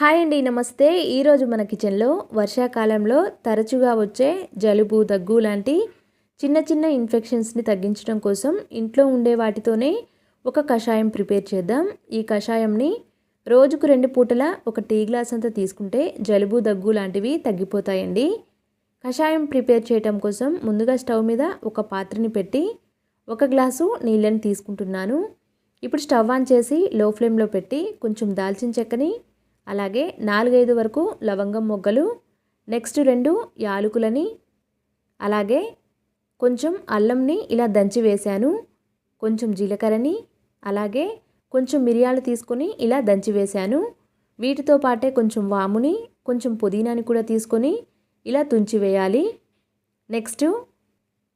Hi అండి నమస్తే. ఈరోజు మన కిచెన్లో వర్షాకాలంలో తరచుగా వచ్చే జలుబు దగ్గు లాంటి చిన్న చిన్న ఇన్ఫెక్షన్స్ని తగ్గించడం కోసం ఇంట్లో ఉండే వాటితోనే ఒక కషాయం ప్రిపేర్ చేద్దాం. ఈ కషాయంని రోజుకు రెండు పూటల ఒక టీ గ్లాస్ అంతా తీసుకుంటే జలుబు దగ్గు లాంటివి తగ్గిపోతాయండి. కషాయం ప్రిపేర్ చేయటం కోసం ముందుగా స్టవ్ మీద ఒక పాత్రని పెట్టి ఒక గ్లాసు నీళ్ళని తీసుకుంటున్నాను. ఇప్పుడు స్టవ్ ఆన్ చేసి లో ఫ్లేమ్లో పెట్టి కొంచెం దాల్చిన చెక్కని అలాగే నాలుగైదు వరకు లవంగం మొగ్గలు నెక్స్ట్ రెండు యాలకులని అలాగే కొంచెం అల్లంని ఇలా దంచి వేశాను. కొంచెం జీలకర్రని అలాగే కొంచెం మిరియాలు తీసుకొని ఇలా దంచి వేశాను. వీటితో పాటే కొంచెం వాముని కొంచెం పుదీనాని కూడా తీసుకొని ఇలా తుంచి వేయాలి. నెక్స్ట్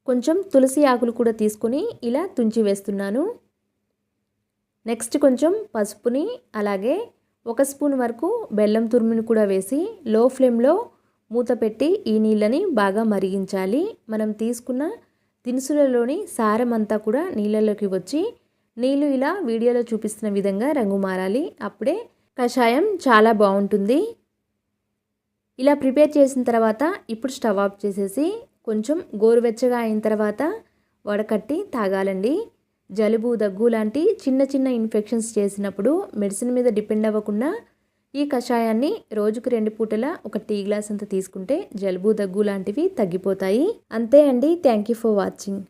కొంచెం తులసి ఆకులు కూడా తీసుకొని ఇలా తుంచి వేస్తున్నాను. నెక్స్ట్ కొంచెం పసుపుని అలాగే ఒక స్పూన్ వరకు బెల్లం తురుముని కూడా వేసి లో ఫ్లేమ్లో మూత పెట్టి ఈ నీళ్ళని బాగా మరిగించాలి. మనం తీసుకున్న దినుసులలోని సారం అంతా కూడా నీళ్ళలోకి వచ్చి నీళ్ళు ఇలా వీడియోలో చూపిస్తున్న విధంగా రంగు మారాలి. అప్పుడే కషాయం చాలా బాగుంటుంది. ఇలా ప్రిపేర్ చేసిన తర్వాత ఇప్పుడు స్టవ్ ఆఫ్ చేసేసి కొంచెం గోరువెచ్చగా అయిన తర్వాత వడకట్టి తాగాలండి. జలుబు దగ్గు లాంటి చిన్న చిన్న ఇన్ఫెక్షన్స్ చేసినప్పుడు మెడిసిన్ మీద డిపెండ్ అవ్వకుండా ఈ కషాయాన్ని రోజుకు రెండు పూటల ఒక టీ గ్లాస్ అంత తీసుకుంటే జలుబు దగ్గు లాంటివి తగ్గిపోతాయి. అంతే అండి. Thank you for watching